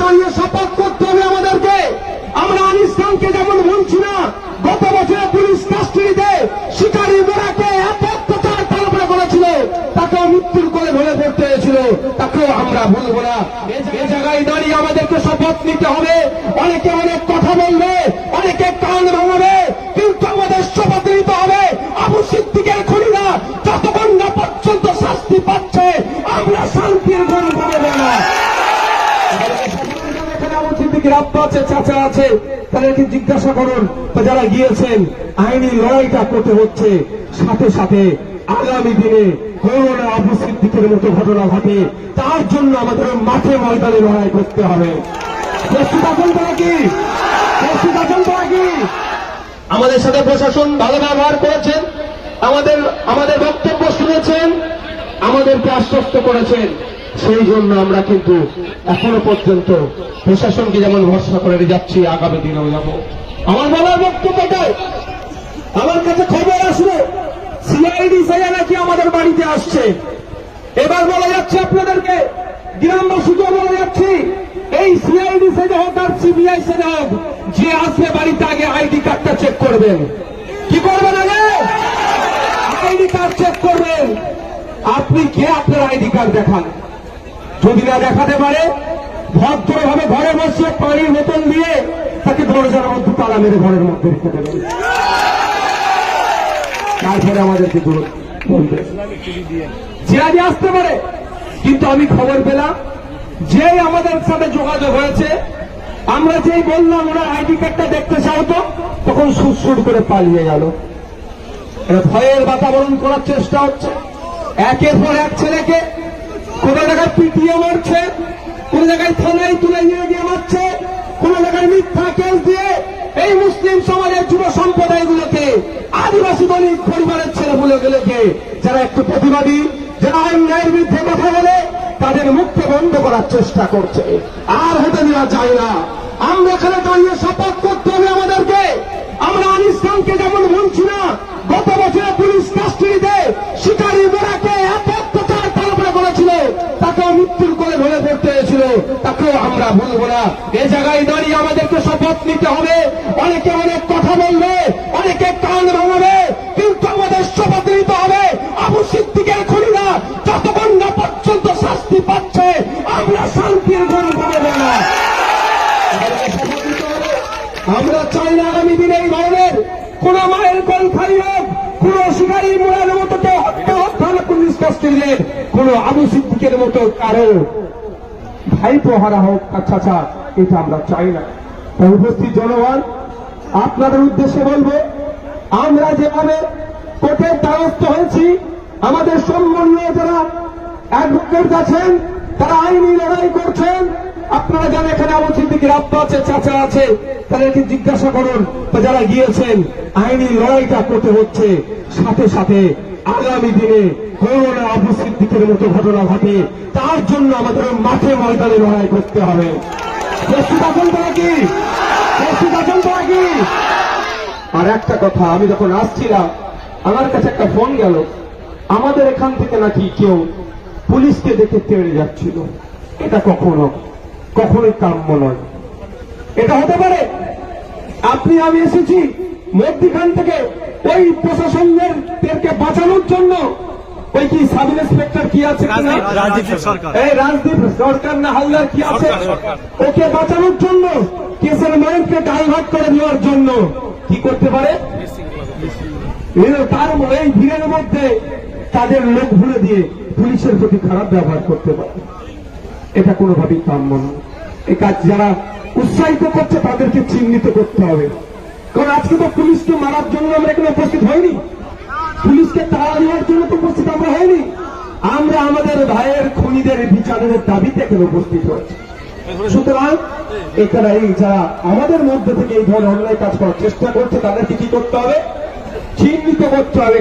দাঁড়িয়ে শপথ করতে হবে আমাদেরকে। আমরা আনিসলামকে যেমন বলছি না, গত বছরে পুলিশ কাস্টডিতে শিকারী মোড়াকে এত অত্যাচার তার উপরে করেছিল, তাকেও মৃত্যুর কোলে ধরে পড়তে হয়েছিল, তাকেও আমরা ভুলবো না। এ জায়গায় দাঁড়িয়ে আমাদেরকে শপথ নিতে হবে। অনেকে অনেক কথা বলবে, অনেকে কান ভাঙাবে, কিন্তু আমাদের শপথ নিতে হবে। আবু সিদ্দিকের খুনিরা যতক্ষণ না পর্যন্ত শাস্তি পাচ্ছে, আমরা শান্তির আবু আব্বা আছে, চাচা আছে, তাদেরকে জিজ্ঞাসা করুন। যারা গিয়েছেন, আইনি লড়াইটা করতে হচ্ছে। সাথে সাথে আগামী দিনে করোনা আবু সিদ্দিকের মতো ঘটনা ঘটে, তার জন্য আমাদের মাঠে ময়দানে লড়াই করতে হবে। কি? কি? আমাদের সাথে প্রশাসন ভালো ব্যবহার করেছেন। আমাদের আমাদের বক্তব্য শুনেছেন। আমাদেরকে আশ্বস্ত করেছেন। সেই জন্য আমরা কিন্তু এখনও পর্যন্ত প্রশাসনকে যেমন ভরসা করে যাচ্ছি, আগামী দিনেও যাব। আমার বলার বক্তব্যটাই আমার কাছে খবর আসলো, সিআইডি সাইয়া নাকি আমাদের বাড়িতে আসছে। এবার বলা যাচ্ছে আপনাদেরকে গ্রামবাসীকে বলা যাচ্ছি, এই সিআইডি সেজে হোক আর সিবিআই সেজে হোক, যে আসবে বাড়িতে আগে আইডি কার্ডটা চেক করবেন। কি করবেন আগে? আইডি কার্ড চেক করবেন। আপনি কে আপনার আইডি কার্ড দেখান। যদি না দেখাতে পারে, ভদ্রভাবে ঘরে বসিয়ে পানির বোতল দিয়ে তাকে দরজার মধ্যে তালা মেরে ঘরের মধ্যে রেখে দেবেন তারপরে আমাদেরকে দূর বলবে জিরাজি আসতে পারে, কিন্তু আমি খবর পেলাম যে আমাদের সাথে যোগাযোগ হয়েছে, আমরা যেই বললাম, ওনার আইডি কার্ডটা দেখতে চাও তো? তখন সুর করে পালিয়ে গেল। ভয়ের বাতাবরণ করার চেষ্টা হচ্ছে। একের পর এক ছেলেকে কোন জায়গায় পিটিয়ে মারছে, কোন জায়গায় থানায় তুলে নিয়ে গিয়ে মারছে, কোন জায়গায় মিথ্যা কেস দিয়ে এই মুসলিম সমাজের যুব সম্প্রদায়গুলোকে আদিবাসী দলিত পরিবারের ছেলেগুলোগুলোকে যারা একটু প্রতিবাদী, যারা অন্যায়ের বিরুদ্ধে কথা বলে, তাদের মুখকে বন্ধ করার চেষ্টা করছে। আর হতে দেওয়া যায় না। আমরা এখানে দাঁড়িয়ে শপথ করতে হবে আমাদেরকে। আমরা আনিসলামকে যেমন বলছি না মৃত্যুর কোলে ধরে পড়তে হয়েছিল, তাকেও আমরা ভুলবো না। এ জায়গায় দাঁড়িয়ে আমাদেরকে শপথ নিতে হবে। অনেকে অনেক কথা বলবে, অনেকে কান ভাঙাবে, কিন্তু আমাদের শপথ নিতে হবে। আবু সিদ্দিকের খুনিরা যতক্ষণ না পর্যন্ত শাস্তি পাচ্ছে, আমরা শান্তির ঘর পাবো না। আমরা চাই না আগামী দিনে এই ধরনের কোন মায়ের কল খালি হোক, কোন শিকারী মোড়ার মতো কেউ হত্যা হত্যা না পুলিশ কাস্টডিদের কোন আবু সিদ্দিকের মতো কারও ভাই প্রহারা হোক আচ্ছা আচ্ছা এটা আমরা চাই না। উপস্থিত জনগণ, আপনাদের উদ্দেশ্যে বলব, আমরা যেভাবে কোর্টের দ্বারস্থ হয়েছি, আমাদের সম্মানীয় যারা অ্যাডভোকেট আছেন, তারা আইনি লড়াই করছেন, আপনারা যারা এখানে আবু সিদ্দিকের আব্বা আছে, চাচা আছে, তাদেরকে জিজ্ঞাসা করুন যারা গিয়েছেন, আইনি লড়াইটা করতে হচ্ছে, সাথে সাথে আগামী দিনে করোনা আবু সিদ্দিকের মতো ঘটনা ঘটে, তার জন্য আমাদের মাঠে ময়দানে লড়াই করতে হবে। আর একটা কথা, আমি যখন আসছিলাম, আমার কাছে একটা ফোন গেল। আমাদের এখান থেকে নাকি কেউ পুলিশকে দেখে তেড়ে যাচ্ছিল। এটা কখনো, কখনোই কাম্য নয়। এটা হতে পারে, আপনি, আমি এসেছি মধ্যখান থেকে ওই প্রশাসনের দেরকে বাঁচানোর জন্য ওই কি সাব ইন্সপেক্টর কি আছে। এই রাজদীপ সরকার না হালদার কি আছে? ওকে বাঁচানোর জন্য কেসের মাইন্ডকে ডাইভার্ট করে দেওয়ার জন্য কি করতে পারে? তার এই ভিড়ের মধ্যে তাদের লোক ভুলে দিয়ে পুলিশের প্রতি খারাপ ব্যবহার করতে পারে। এটা কোনোভাবেই কাম্য নয়। এই কাজ যারা উৎসাহিত করছে তাদেরকে চিহ্নিত করতে হবে। কারণ আজকে তো পুলিশকে মারার জন্য আমরা এখানে উপস্থিত হয়নি পুলিশকে তাড়া দেওয়ার জন্য তো উপস্থিত আমরা হয়নি আমরা আমাদের ভাইয়ের, খুনিদের বিচারের দাবিতে এখানে উপস্থিত হয়েছি। সুতরাং এখানে এই যারা আমাদের মধ্যে থেকে এই ধরনের অন্যায় কাজ করার চেষ্টা করছে, তাদেরকে কি করতে হবে? চিহ্নিত করতে হবে